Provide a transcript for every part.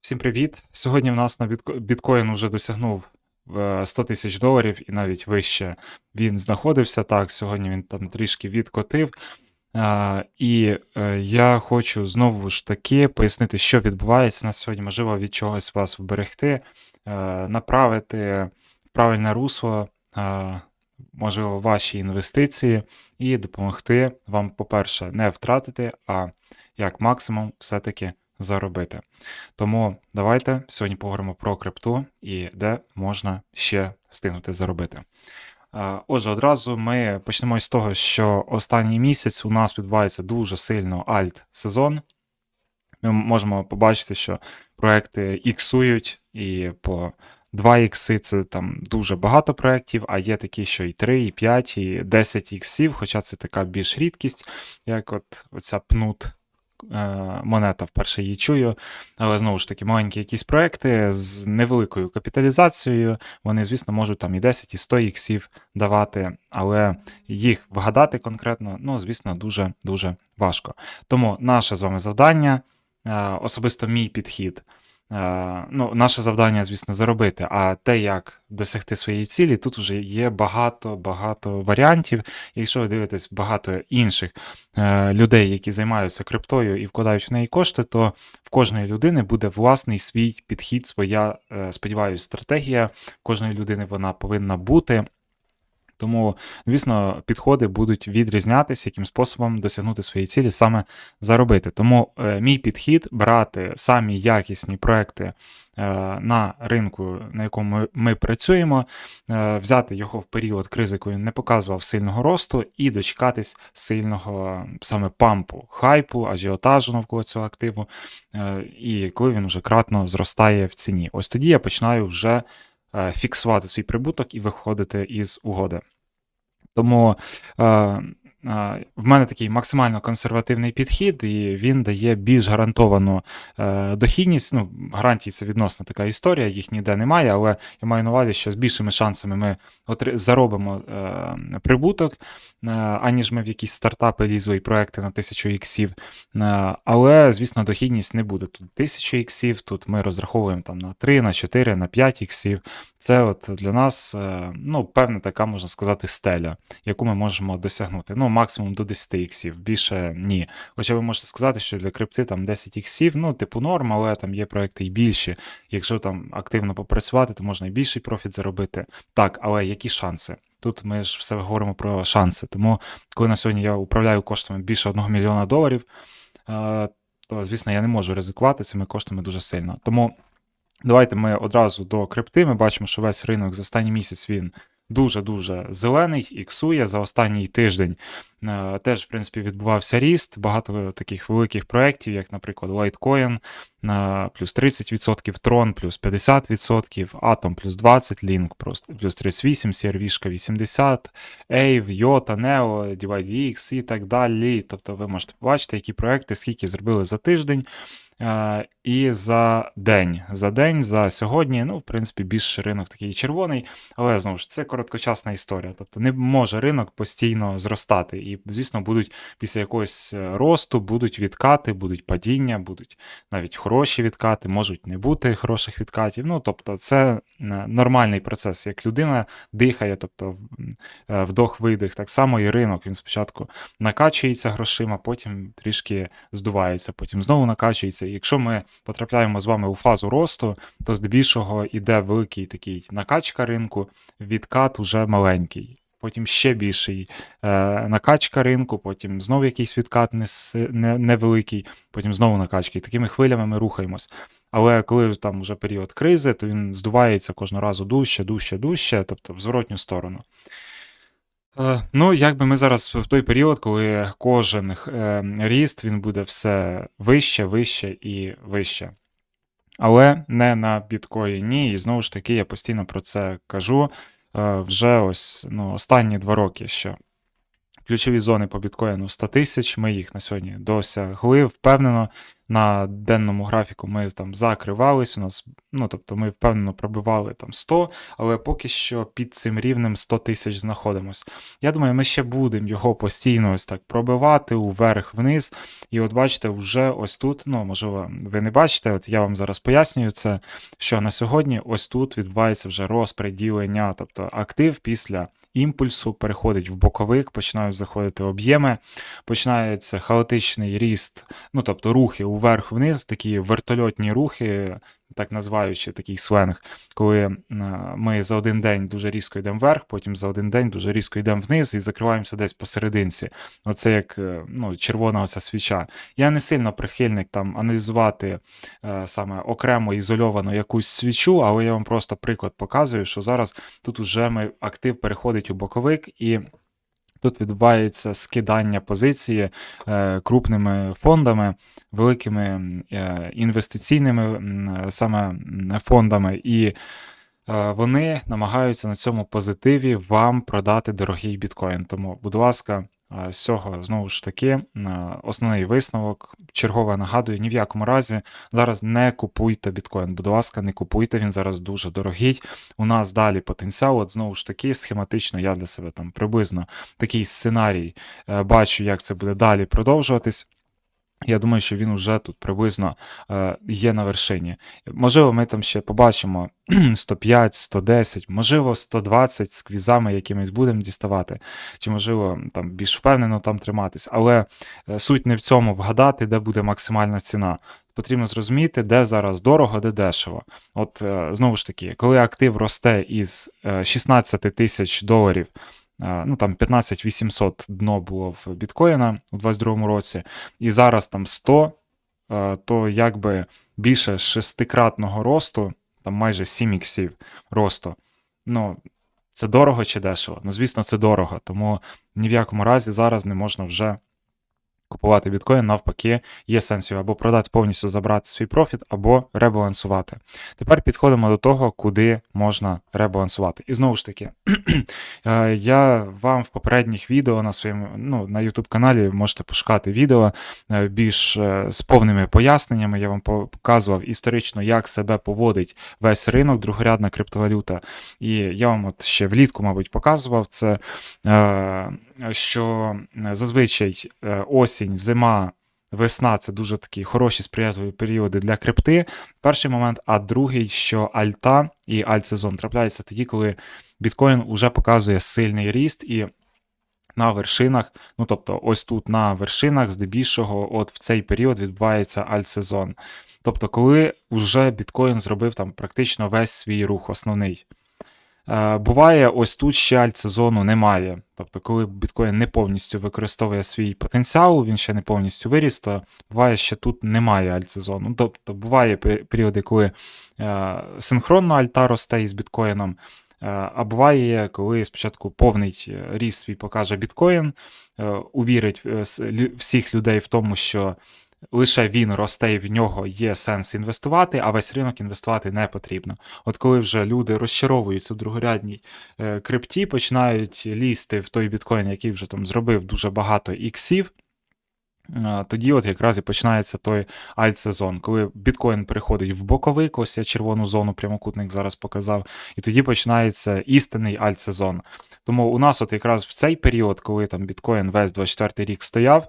Всім привіт! Сьогодні в нас на біткоін вже досягнув е, 100 тисяч доларів і навіть вище він знаходився. Так, сьогодні він там трішки відкотив. Е, І е, я хочу знову ж таки пояснити, що відбувається на сьогодні. Можливо, від чогось вас вберегти, е, направити в правильне русло, е, можливо, ваші інвестиції і допомогти вам, по-перше, не втратити, а як максимум все-таки заробити. Тому давайте сьогодні поговоримо про крипту і де можна ще встигнути заробити. Е, Отже, одразу ми почнемо з того, що останній місяць у нас відбувається дуже сильно альт-сезон. Ми можемо побачити, що проекти іксують і по 2 ікси це там дуже багато проєктів, а є такі, що і 3, і 5, і 10 іксів, хоча це така більш рідкість, як от оця пнут монета вперше її чую. Але знову ж таки, маленькі якісь проекти з невеликою капіталізацією, вони, звісно, можуть там і 10, і 100 іксів давати, але їх вгадати конкретно, ну, звісно, дуже-дуже важко. Тому наше з вами завдання, е, особисто мій підхід. Е, Ну, наше завдання, звісно, заробити. А те, як досягти своєї цілі, тут вже є багато-багато варіантів. Якщо ви дивитесь багато інших е, людей, які займаються криптою і вкладають в неї кошти, то в кожної людини буде власний свій підхід, своя, е, сподіваюся, стратегія. Кожної людини вона повинна бути. Тому, звісно, підходи будуть відрізнятися, яким способом досягнути своєї цілі, саме заробити. Тому е, мій підхід брати самі якісні проекти е, на ринку, на якому ми, ми працюємо, е, взяти його в період кризи, коли він не показував сильного росту, і дочекатись сильного саме пампу, хайпу, ажіотажу навколо цього активу, е, і коли він вже кратно зростає в ціні. Ось тоді я починаю вже фіксувати свій прибуток і виходити із угоди. Тому е, е, в мене такий максимально консервативний підхід, і він дає більш гарантовану е, дохідність. Ну, гарантії це відносна така історія, їх ніде немає, але я маю на увазі, що з більшими шансами ми заробимо е, прибуток, е, аніж ми в якісь стартапи лізли і проекти на 1000 іксів. Але, звісно, дохідність не буде тут 1000 іксів, тут ми розраховуємо там на 3, на 4, на 5 іксів. Це от для нас, ну, певна така, можна сказати, стеля, яку ми можемо досягнути. Ну, максимум до 10 іксів, більше ні. Хоча ви можете сказати, що для крипти там 10 іксів, ну, типу норм, але там є проекти і більші. Якщо там активно попрацювати, то можна і більший профіт заробити. Так, але які шанси? Тут ми ж все говоримо про шанси. Тому, коли на сьогодні я управляю коштами більше 1 мільйона доларів, е, то, звісно, я не можу ризикувати цими коштами дуже сильно. Тому давайте ми одразу до крипти. Ми бачимо, що весь ринок за останній місяць він дуже-дуже зелений, іксує. За останній тиждень е, теж, в принципі, відбувався ріст. Багато таких великих проєктів, як, наприклад, Litecoin плюс 30%, Tron плюс 50%, Atom плюс 20%, Link плюс 38%, CRV 80%, Ave, Yota, Neo, DivideX і так далі. Тобто ви можете побачити, які проекти, скільки зробили за тиждень. Е, І за день. За день, за сьогодні, ну, в принципі, більш ринок такий червоний, але знову ж це короткочасна історія. Тобто не може ринок постійно зростати. І, звісно, будуть після якогось е, росту, будуть відкати, будуть падіння, будуть навіть хороші відкати, можуть не бути хороших відкатів. Ну, тобто, це е, нормальний процес. Як людина дихає, тобто е, вдох-видих, так само і ринок. Він спочатку накачується грошима, потім трішки здувається, потім знову накачується. І якщо ми потрапляємо з вами у фазу росту, то здебільшого йде великий такий накачка ринку, відкат уже маленький. Потім ще більший е, накачка ринку, потім знову якийсь відкат невеликий, не, невеликий, потім знову накачка. І такими хвилями ми рухаємось. Але коли там вже період кризи, то він здувається кожного разу дужче, дужче, дужче, тобто в зворотню сторону. Е, Ну, якби ми зараз в той період, коли кожен е, ріст він буде все вище, вище і вище. Але не на біткоїні. І знову ж таки, я постійно про це кажу е, вже ось ну, останні два роки, що ключові зони по біткоїну 100 тисяч, ми їх на сьогодні досягли впевнено. На денному графіку ми там закривались. У нас, ну тобто ми впевнено пробивали там 100, але поки що під цим рівнем 100 тисяч знаходимось. Я думаю, ми ще будемо його постійно ось так пробивати уверх-вниз. І от бачите, вже ось тут, ну можливо, ви не бачите, от я вам зараз пояснюю це, що на сьогодні ось тут відбувається вже розпреділення, тобто актив після імпульсу переходить в боковик, починають заходити об'єми, починається хаотичний ріст, ну тобто рухи уверх-вниз, такі вертольотні рухи, так називаючи такий сленг, коли е, ми за один день дуже різко йдемо вверх, потім за один день дуже різко йдемо вниз і закриваємося десь посерединці. Оце як е, ну, червона оця свіча. Я не сильно прихильник там аналізувати е, саме окремо ізольовано якусь свічу, але я вам просто приклад показую, що зараз тут уже ми актив переходить у боковик і. Тут відбувається скидання позиції е, крупними фондами, великими е, інвестиційними саме фондами, і е, вони намагаються на цьому позитиві вам продати дорогий біткоін. Тому, будь ласка, е, з цього знову ж таки основний висновок. Чергове нагадую, ні в якому разі зараз не купуйте біткоін. Будь ласка, не купуйте, він зараз дуже дорогий. У нас далі потенціал. От знову ж таки, схематично я для себе там приблизно такий сценарій е, бачу, як це буде далі продовжуватись. Я думаю, що він вже тут приблизно е, є на вершині. Можливо, ми там ще побачимо 105, 110, можливо, 120 з квізами якимись будемо діставати, чи можливо там більш впевнено там триматись. Але е, суть не в цьому вгадати, де буде максимальна ціна. Потрібно зрозуміти, де зараз дорого, де дешево. От е, знову ж таки, коли актив росте із е, 16 тисяч доларів ну там 15 800 дно було в біткоїна у 22 році, і зараз там 100, е, то якби більше шестикратного росту, там майже 7 іксів росту. Ну, це дорого чи дешево? Ну, звісно, це дорого, тому ні в якому разі зараз не можна вже купувати біткоін, навпаки, є сенс або продати повністю забрати свій профіт, або ребалансувати. Тепер підходимо до того, куди можна ребалансувати. І знову ж таки, е, я вам в попередніх відео на своєму ну, на YouTube каналі можете пошукати відео е, більш е, з повними поясненнями. Я вам показував історично, як себе поводить весь ринок, другорядна криптовалюта. І я вам от ще влітку, мабуть, показував це що е, зазвичай е, осінь, зима, весна це дуже такі хороші сприятливі періоди для крипти. Перший момент, а другий, що альта і альтсезон трапляється тоді, коли біткоін вже показує сильний ріст і. На вершинах, ну тобто, ось тут на вершинах, здебільшого, от в цей період відбувається альтсезон. Тобто, коли вже біткоін зробив там практично весь свій рух, основний. Е, буває, ось тут ще альтсезону немає. Тобто, коли біткоін не повністю використовує свій потенціал, він ще не повністю виріс, то буває, що тут немає альтсезону. Тобто буває періоди, коли е, синхронно альта росте із біткоїном. Е, а буває, коли спочатку повний ріст свій покаже біткоін, увірить всіх людей в тому, що лише він росте і в нього є сенс інвестувати, а весь ринок інвестувати не потрібно. От коли вже люди розчаровуються в другорядній е, крипті, починають лізти в той біткоін, який вже там зробив дуже багато іксів. Е, тоді от якраз і починається той альт-сезон, коли біткоін переходить в боковик, ось я червону зону прямокутник зараз показав, і тоді починається істинний альт-сезон. Тому у нас от якраз в цей період, коли там біткоін весь 24 рік стояв,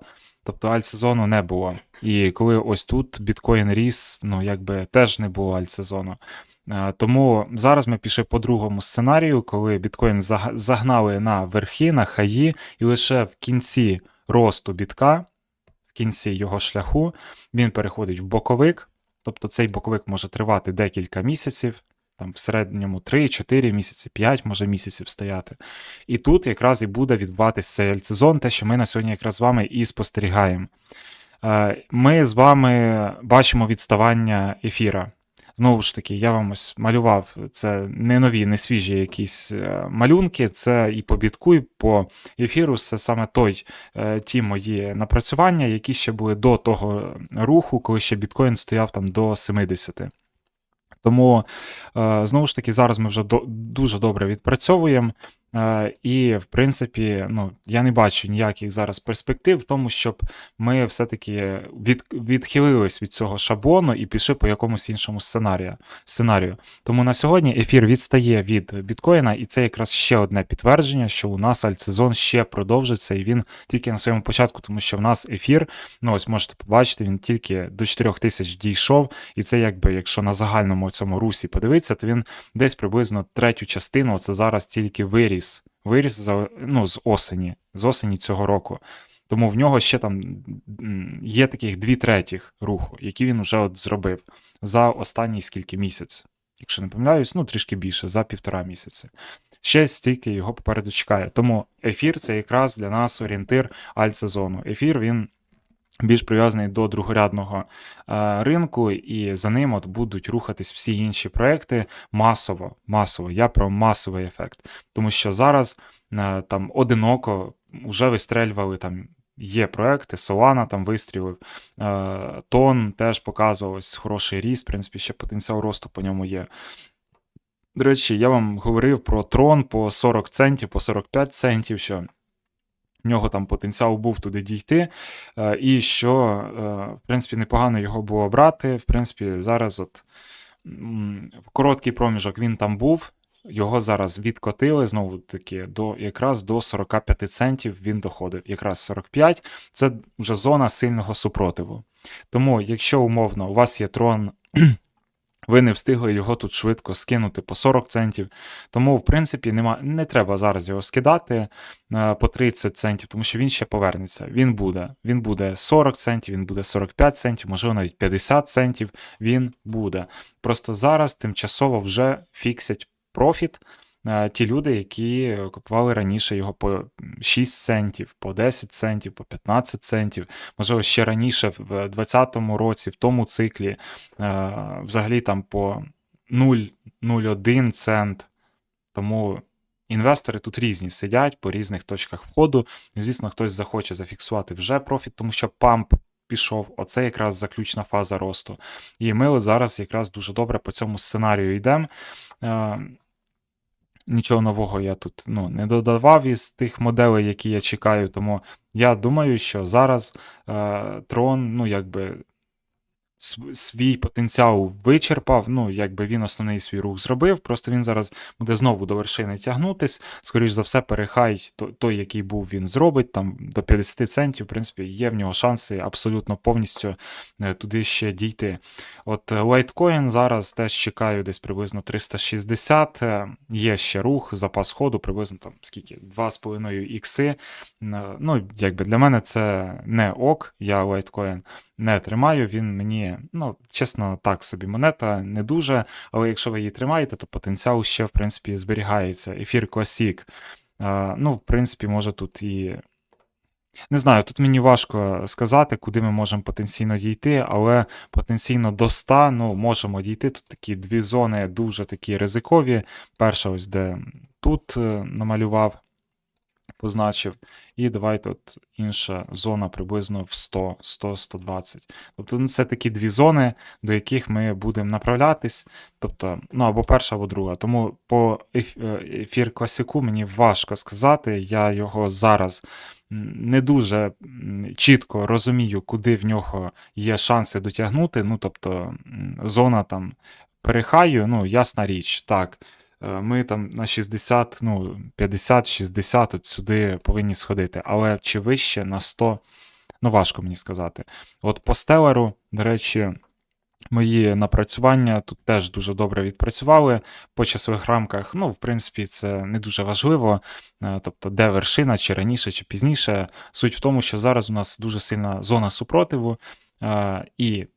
Тобто альт-сезону не було. І коли ось тут біткоін ріс, ну якби теж не було альт-сезону. Е, тому зараз ми пішли по другому сценарію, коли біткоін загнали на верхи, на хаї, і лише в кінці росту бітка, в кінці його шляху, він переходить в боковик. Тобто цей боковик може тривати декілька місяців, там в середньому 3-4 місяці, 5 може місяців стояти. І тут якраз і буде відбуватися цей альцезон, те, що ми на сьогодні якраз з вами і спостерігаємо. Е, ми з вами бачимо відставання ефіра. Знову ж таки, я вам ось малював це не нові, не свіжі якісь е, малюнки. Це і по бітку, і по ефіру. Це саме той е, ті мої напрацювання, які ще були до того руху, коли ще біткоін стояв там до 70. Тому, е, знову ж таки, зараз ми вже дуже добре відпрацьовуємо. Е, І, в принципі, ну, я не бачу ніяких зараз перспектив в тому, щоб ми все-таки від, відхилились від цього шаблону і пішли по якомусь іншому сценарію. сценарію. Тому на сьогодні ефір відстає від біткоїна, і це якраз ще одне підтвердження, що у нас альтсезон ще продовжиться, і він тільки на своєму початку, тому що в нас ефір, ну ось можете побачити, він тільки до 4 тисяч дійшов, і це якби, якщо на загальному цьому русі подивитися, то він десь приблизно третю частину, це зараз тільки виріс. Виріс за, ну, з осені, з осені цього року. Тому в нього ще там є таких дві третіх руху, які він вже от зробив за останній скільки місяць. Якщо не помиляюсь, ну трішки більше, за півтора місяці. Ще стільки його попереду чекає. Тому ефір це якраз для нас орієнтир альтсезону. Ефір він більш прив'язаний до другорядного е, ринку, і за ним от будуть рухатись всі інші проекти масово. масово. Я про масовий ефект. Тому що зараз е, там одиноко вже вистрелювали там. Є проекти, Solana там вистрілив, е, Тон теж показував ось хороший ріст, в принципі, ще потенціал росту по ньому є. До речі, я вам говорив про трон по 40 центів, по 45 центів, що в нього там потенціал був туди дійти, е, і що, е, в принципі, непогано його було брати. В принципі, зараз от в короткий проміжок він там був. Його зараз відкотили знову таки до якраз до 45 центів він доходив. Якраз 45 це вже зона сильного супротиву. Тому, якщо умовно у вас є трон ви не встигли його тут швидко скинути по 40 центів. Тому, в принципі, нема, не треба зараз його скидати е, по 30 центів, тому що він ще повернеться. Він буде. Він буде 40 центів, він буде 45 центів, можливо, навіть 50 центів. Він буде. Просто зараз тимчасово вже фіксять профіт. Е, ті люди, які купували раніше його по 6 центів, по 10 центів, по 15 центів, можливо, ще раніше, в 2020 році, в тому циклі, е, взагалі там по 0,01 цент. Тому інвестори тут різні сидять по різних точках входу. Звісно, хтось захоче зафіксувати вже профіт, тому що памп. Пішов, оце якраз заключна фаза росту. І ми зараз якраз дуже добре по цьому сценарію йдемо. Нічого нового я тут ну, не додавав із тих моделей, які я чекаю. Тому я думаю, що зараз е, трон, ну, якби свій потенціал вичерпав. Ну, якби він основний свій рух зробив. Просто він зараз буде знову до вершини тягнутись. Скоріше за все, перехай той, який був, він зробить. Там до 50 центів, в принципі, є в нього шанси абсолютно повністю е, туди ще дійти. От е, Litecoin зараз теж чекаю десь приблизно 360. Е, є ще рух, запас ходу, приблизно там скільки 2,5 ікси. Ну, якби для мене це не ок, я Litecoin не тримаю. Він мені, ну, чесно, так собі монета не дуже. Але якщо ви її тримаєте, то потенціал ще, в принципі, зберігається. Ефір Classic. Ну, в принципі, може тут і. Не знаю, тут мені важко сказати, куди ми можемо потенційно дійти, але потенційно до 100 ну, можемо дійти. Тут такі дві зони дуже такі ризикові. Перша, ось де тут е, намалював позначив. І давайте от інша зона приблизно в 100, 100-120. Тобто ну, це такі дві зони, до яких ми будемо направлятись. Тобто, ну або перша, або друга. Тому по е, ефір класику мені важко сказати. Я його зараз не дуже чітко розумію, куди в нього є шанси дотягнути. Ну, тобто, зона там перехаю, ну, ясна річ, так. Е, ми там на 60, ну, 50-60 от сюди повинні сходити. Але чи вище на 100, ну важко мені сказати. От по стелеру, до речі, мої напрацювання тут теж дуже добре відпрацювали по часових рамках. Ну, в принципі, це не дуже важливо. Е, тобто, де вершина, чи раніше, чи пізніше. Суть в тому, що зараз у нас дуже сильна зона супротиву. Е, і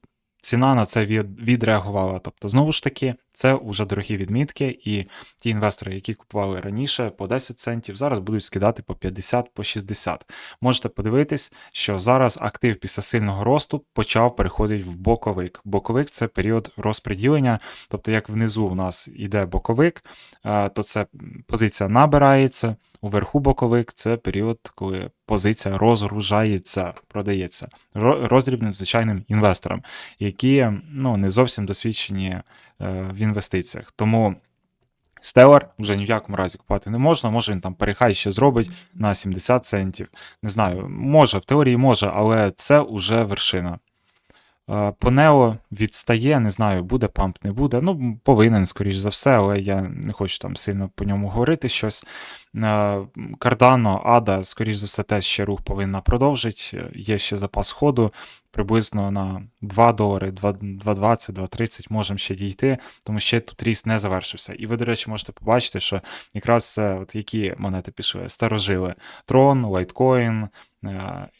ціна на це відреагувала. Тобто, знову ж таки, це вже дорогі відмітки, і ті інвестори, які купували раніше по 10 центів, зараз будуть скидати по 50, по 60. Можете подивитись, що зараз актив після сильного росту почав переходити в боковик. Боковик це період розподілення, тобто, як внизу у нас йде боковик, то це позиція набирається. Уверху боковик це період, коли позиція розгружається, продається роздрібним звичайним інвесторам, які ну, не зовсім досвідчені Е, в інвестиціях. Тому Stellar вже ні в якому разі купувати не можна. Може він там перехай ще зробить на 70 центів. Не знаю, може, в теорії може, але це уже вершина. Е, По Нео відстає, не знаю, буде памп, не буде. Ну, повинен, скоріш за все, але я не хочу там сильно по ньому говорити щось. Кардано, Ада, скоріш за все, теж ще рух повинна продовжити. Є ще запас ходу приблизно на 2 долари, 2,20, 2,30 можемо ще дійти, тому ще тут ріст не завершився. І ви, до речі, можете побачити, що якраз е, от які монети пішли? Старожили: е,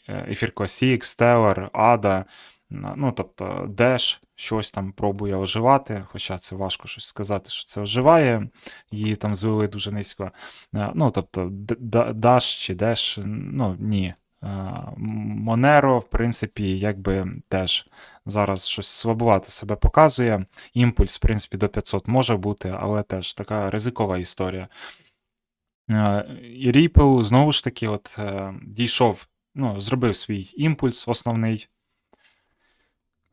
е, Ефірко Six, Stellar, ADA. Ну, тобто, Dash щось там пробує оживати, хоча це важко щось сказати, що це оживає, її там звели дуже низько. Е, Ну, тобто, Dash чи Dash, ну ні. Е, Monero, в принципі, якби теж зараз щось слабувато себе показує. Імпульс, в принципі, до 500 може бути, але теж така ризикова історія. Е, І Ripple, знову ж таки, от дійшов, ну, зробив свій імпульс основний.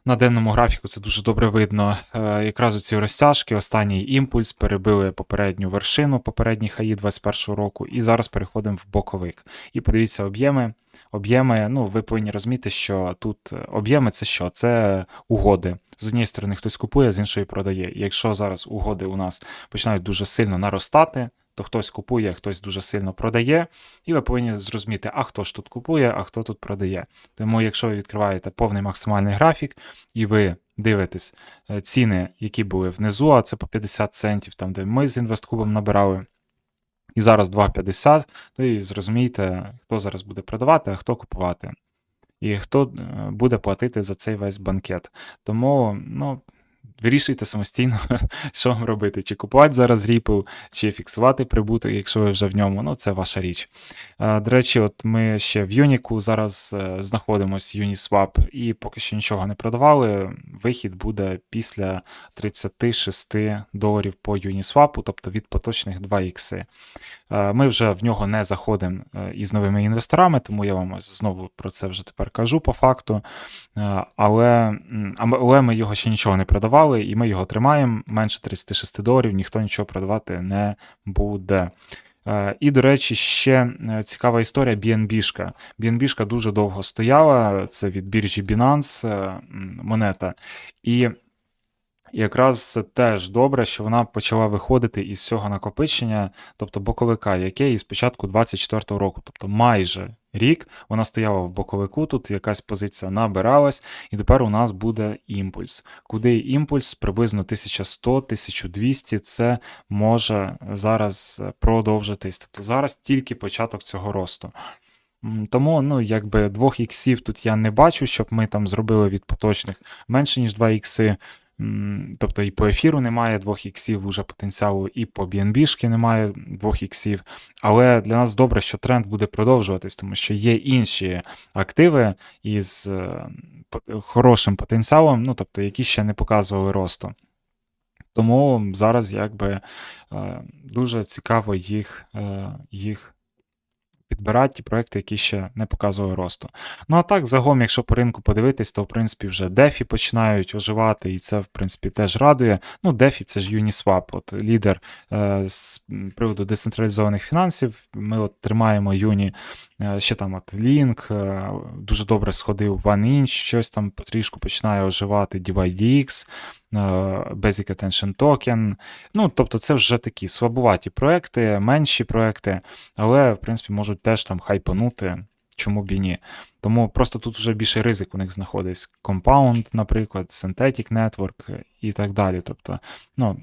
На денному графіку це дуже добре видно. Е, якраз у ці розтяжки, останній імпульс перебили попередню вершину, попередній хаї 21 року, і зараз переходимо в боковик. І подивіться об'єми. Об'єми, ну, ви повинні розуміти, що тут е, об'єми це що? Це угоди. З однієї сторони хтось купує, з іншої продає. І якщо зараз угоди у нас починають дуже сильно наростати, то хтось купує, хтось дуже сильно продає, і ви повинні зрозуміти, а хто ж тут купує, а хто тут продає. Тому, якщо ви відкриваєте повний максимальний графік, і ви дивитесь е, ціни, які були внизу, а це по 50 центів, там де ми з інвесткубом набирали. І зараз 2,50, то і зрозумієте, хто зараз буде продавати, а хто купувати. І хто е, буде платити за цей весь банкет. Тому, ну, вирішуйте самостійно, що вам робити: чи купувати зараз Ripple, чи фіксувати прибуток, якщо ви вже в ньому, ну це ваша річ. До речі, от ми ще в Юніку зараз е, знаходимося Uniswap, і поки що нічого не продавали. Вихід буде після 36 доларів по Uniswap, тобто від поточних 2 ікси. Е, Ми вже в нього не заходимо е, із новими інвесторами, тому я вам знову про це вже тепер кажу по факту. Е, Але, але ми його ще нічого не продавали, і ми його тримаємо менше 36 доларів, ніхто нічого продавати не буде. І, до речі, ще цікава історія BNB-шка. BNB-шка дуже довго стояла, це від біржі Binance монета. І якраз це теж добре, що вона почала виходити із цього накопичення, тобто боковика, яке із початку 24-го року, тобто майже рік вона стояла в боковику, тут якась позиція набиралась, і тепер у нас буде імпульс. Куди імпульс? Приблизно 1100-1200 це може зараз продовжитись. Тобто зараз тільки початок цього росту. Тому, ну, якби двох іксів тут я не бачу, щоб ми там зробили від поточних менше, ніж 2 ікси. Тобто і по ефіру немає двох іксів уже потенціалу, і по BNB-шки немає двох іксів. Але для нас добре, що тренд буде продовжуватись, тому що є інші активи із е, хорошим потенціалом, ну тобто, які ще не показували росту. Тому зараз якби е, дуже цікаво їх, е, їх підбирати, ті проекти, які ще не показували росту. Ну а так, загалом, якщо по ринку подивитись, то в принципі вже DeFi починають оживати, і це в принципі теж радує. Ну, DeFi це ж Uniswap, от лідер е, з приводу децентралізованих фінансів. Ми от тримаємо Юні, е, ще там от Link, е, дуже добре сходив OneInch, щось там потрішку починає оживати DYDX, Basic Attention Token. Ну, тобто, це вже такі слабуваті проекти, менші проекти, але в принципі можуть теж там хайпанути. Чому б і ні? Тому просто тут вже більше ризик у них знаходиться. Compound, наприклад, Synthetic Network і так далі. Тобто, ну,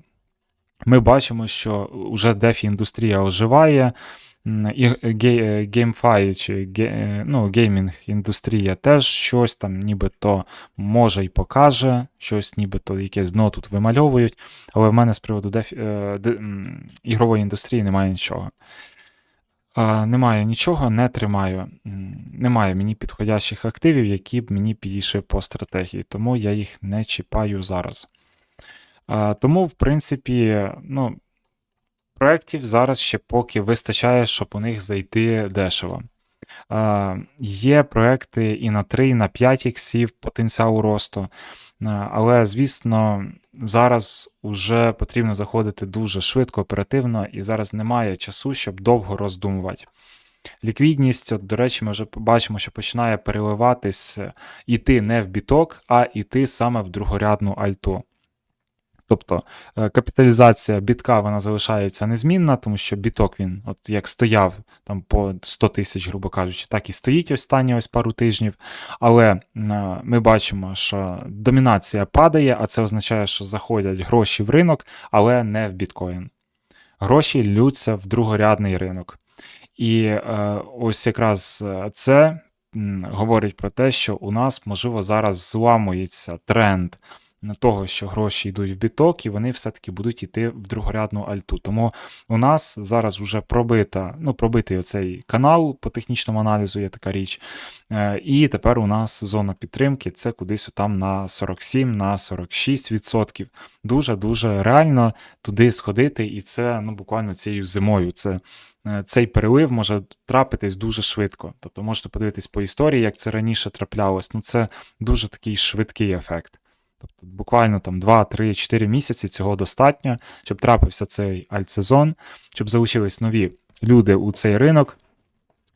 ми бачимо, що вже DeFi індустрія оживає, і ге- GameFi чи ге- ну, геймінг індустрія теж щось там нібито може і покаже, щось нібито якесь дно тут вимальовують, але в мене з приводу DeFi, е, де- ігрової індустрії немає нічого. Немає нічого, не тримаю. Немає мені підходящих активів, які б мені підійшли по стратегії, тому я їх не чіпаю зараз. Тому, в принципі, ну, проєктів зараз ще поки вистачає, щоб у них зайти дешево. А, Є проекти і на 3, і на 5 іксів потенціалу росту. Але, звісно, зараз уже потрібно заходити дуже швидко, оперативно, і зараз немає часу, щоб довго роздумувати. Ліквідність, от, до речі, ми вже бачимо, що починає переливатись, е, іти не в біток, а іти саме в другорядну альту. Тобто е, капіталізація бітка вона залишається незмінна, тому що біток він, от як стояв там по 100 тисяч, грубо кажучи, так і стоїть останні ось пару тижнів. Але е, ми бачимо, що домінація падає, а це означає, що заходять гроші в ринок, але не в біткоін. Гроші лються в другорядний ринок. І е, ось якраз це говорить про те, що у нас, можливо, зараз зламується тренд того, що гроші йдуть в біток, і вони все-таки будуть йти в другорядну альту. Тому у нас зараз вже пробита, ну, пробитий оцей канал по технічному аналізу, є така річ. Е, І тепер у нас зона підтримки це кудись там на 47, на 46%. Дуже-дуже реально туди сходити, і це ну, буквально цією зимою. Це е, цей перелив може трапитись дуже швидко. Тобто можете подивитись по історії, як це раніше траплялось. Ну це дуже такий швидкий ефект. Тобто буквально там 2, 3, 4 місяці цього достатньо, щоб трапився цей альтсезон, щоб залишились нові люди у цей ринок.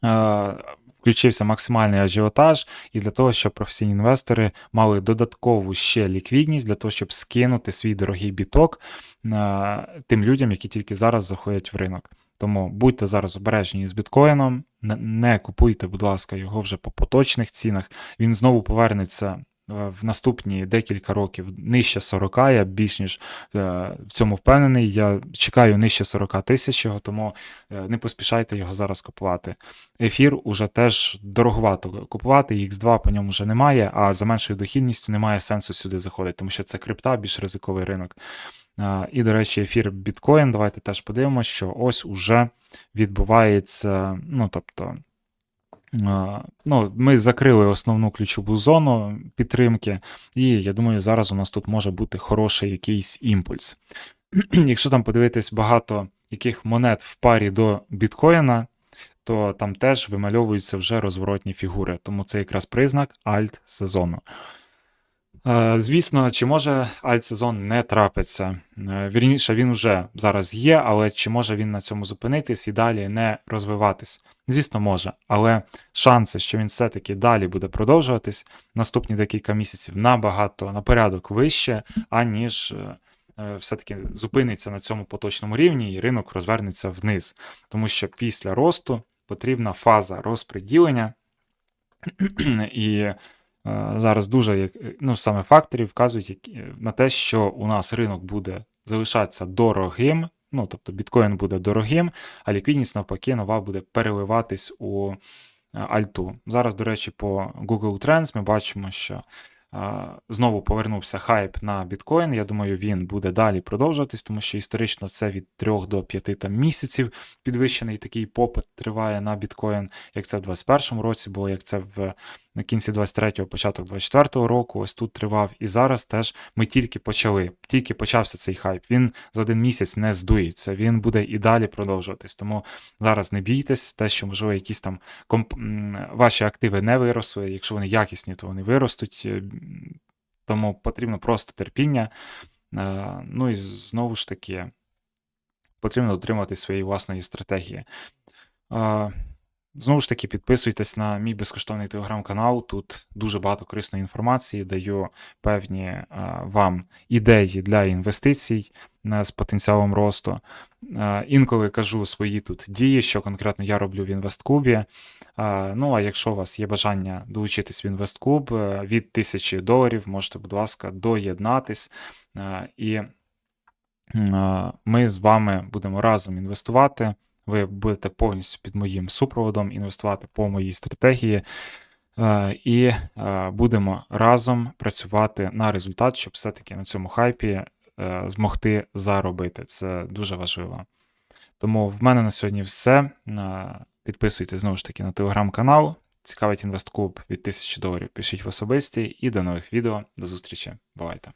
е, Включився максимальний ажіотаж, і для того, щоб професійні інвестори мали додаткову ще ліквідність для того, щоб скинути свій дорогий біток е, тим людям, які тільки зараз заходять в ринок. Тому будьте зараз обережні з біткоїном, не, купуйте, будь ласка, його вже по поточних цінах. Він знову повернеться в наступні декілька років нижче 40, я більш ніж е, в цьому впевнений. Я чекаю нижче 40 тисяч тому е, не поспішайте його зараз купувати. Ефір уже теж дороговато купувати, X2 по ньому вже немає, а за меншою дохідністю немає сенсу сюди заходити, тому що це крипта, більш ризиковий ринок. Е, І, до речі, ефір біткоін. Давайте теж подивимося, що ось уже відбувається. Ну, тобто, е, ну, ми закрили основну ключову зону підтримки, і я думаю, зараз у нас тут може бути хороший якийсь імпульс. Якщо там подивитись багато яких монет в парі до біткоїна, то там теж вимальовуються вже розворотні фігури. Тому це якраз признак альт-сезону. Е, Звісно, чи може альтсезон не трапиться? Е, Вірніше, він вже зараз є, але чи може він на цьому зупинитись і далі не розвиватись? Звісно, може, але шанси, що він все-таки далі буде продовжуватись наступні декілька місяців набагато на порядок вище, аніж е, е, все-таки зупиниться на цьому поточному рівні і ринок розвернеться вниз. Тому що після росту потрібна фаза розподілення. І е, зараз дуже ну, саме факторів вказують на те, що у нас ринок буде залишатися дорогим. Ну, тобто біткоін буде дорогим, а ліквідність навпаки нова буде переливатись у е, альту. Зараз, до речі, по Google Trends ми бачимо, що е, знову повернувся хайп на біткоін. Я думаю, він буде далі продовжуватись, тому що історично це від 3 до 5 там, місяців підвищений такий попит триває на біткоін, як це в 2021 році було, як це в на кінці 23-го, початок 24-го року, ось тут тривав. І зараз теж ми тільки почали, тільки почався цей хайп. Він за один місяць не здується, він буде і далі продовжуватись. Тому зараз не бійтесь, те, що можливо якісь там комп... ваші активи не виросли. Якщо вони якісні, то вони виростуть. Е, Тому потрібно просто терпіння. Е, Ну і знову ж таки, потрібно дотримуватись своєї власної стратегії. Знову ж таки, підписуйтесь на мій безкоштовний телеграм-канал. Тут дуже багато корисної інформації, даю певні е, вам ідеї для інвестицій е, з потенціалом росту. Е, Інколи кажу свої тут дії, що конкретно я роблю в інвесткубі. Ну а якщо у вас є бажання долучитись в інвесткуб від 1000 доларів, можете, будь ласка, доєднатись. І ми з вами будемо разом інвестувати. Ви будете повністю під моїм супроводом інвестувати по моїй стратегії, е, і е, будемо разом працювати на результат, щоб все-таки на цьому хайпі е, змогти заробити. Це дуже важливо. Тому в мене на сьогодні все. Підписуйтесь знову ж таки на телеграм-канал. Цікавить інвесткуб від 1000 доларів. Пишіть в особисті і до нових відео. До зустрічі. Бувайте!